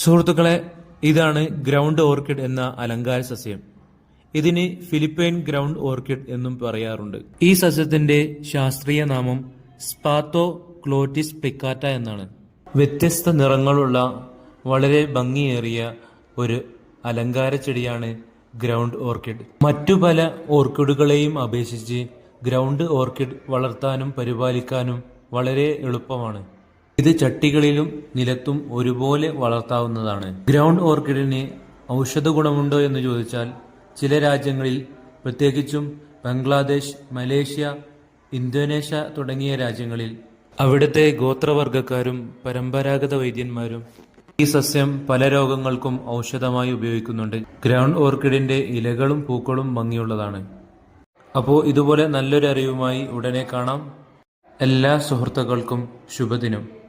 സുഹൃത്തുക്കളെ ഇതാണ് ground orchid എന്ന അലങ്കാര സസ്യം. ഇതിന് ഫിലിപ്പൈൻ ഗ്രൗണ്ട് ഓർക്കിഡ് എന്നും പറയാറുണ്ട്. ഈ സസ്യത്തിന്റെ ശാസ്ത്രീയ നാമം സ്പാത്തോ ക്ലോറ്റിസ് പിക്കാറ്റ എന്നാണ്. വ്യത്യസ്ത നിറങ്ങളുള്ള വളരെ ഭംഗിയേറിയ ഒരു അലങ്കാര ചെടിയാണ് ഗ്രൗണ്ട് ഓർക്കിഡ്. മറ്റു പല ഓർക്കിഡുകളെയും അപേക്ഷിച്ച് ഗ്രൗണ്ട് ഓർക്കിഡ് വളർത്താനും പരിപാലിക്കാനും വളരെ എളുപ്പമാണ്. ഇത് ചട്ടികളിലും നിലത്തും ഒരുപോലെ വളർത്താവുന്നതാണ്. ഗ്രൗണ്ട് ഓർക്കിഡിന് ഔഷധ ഗുണമുണ്ടോ എന്ന് ചോദിച്ചാൽ ചില രാജ്യങ്ങളിൽ പ്രത്യേകിച്ചും ബംഗ്ലാദേശ് മലേഷ്യ ഇന്തോനേഷ്യ തുടങ്ങിയ രാജ്യങ്ങളിൽ അവിടുത്തെ ഗോത്രവർഗക്കാരും പരമ്പരാഗത വൈദ്യന്മാരും ഈ സസ്യം പല രോഗങ്ങൾക്കും ഔഷധമായി ഉപയോഗിക്കുന്നുണ്ട്. ഗ്രൗണ്ട് ഓർക്കിഡിന്റെ ഇലകളും പൂക്കളും ഭംഗിയുള്ളതാണ്. അപ്പോൾ ഇതുപോലെ നല്ലൊരു അറിവുമായി ഉടനെ കാണാം. എല്ലാ സുഹൃത്തുക്കൾക്കും ശുഭദിനം.